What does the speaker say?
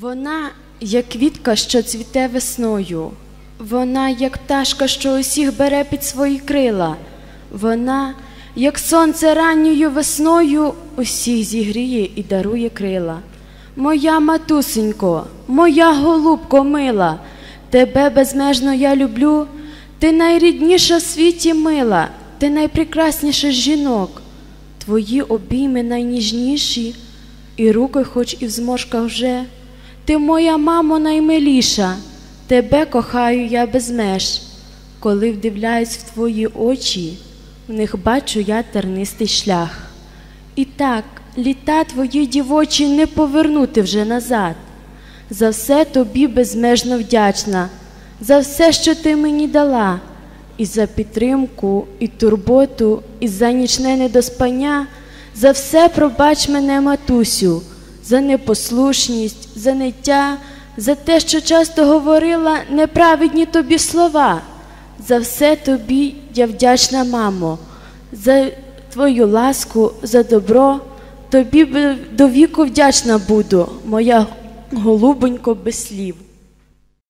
Вона, як квітка, що цвіте весною. Вона, як пташка, що усіх бере під свої крила. Вона, як сонце ранньою весною, усіх зігріє і дарує крила. Моя матусенько, моя голубко мила, тебе безмежно я люблю, ти найрідніша в світі мила, ти найпрекрасніша жінок. Твої обійми найніжніші, і руки, хоч і в зморшках вже. Ти моя мамо наймиліша, тебе кохаю я без меж. Коли вдивляюсь в твої очі, в них бачу я тернистий шлях. І так, літа твої дівочі не повернути вже назад. За все тобі безмежно вдячна, за все, що ти мені дала, і за підтримку, і турботу, і за нічне недоспання, за все пробач мене, матусю, за непослушність, за ниття, за те, що часто говорила неправедні тобі слова. За все тобі я вдячна, мамо, за твою ласку, за добро. Тобі до віку вдячна буду, моя голубонько без слів.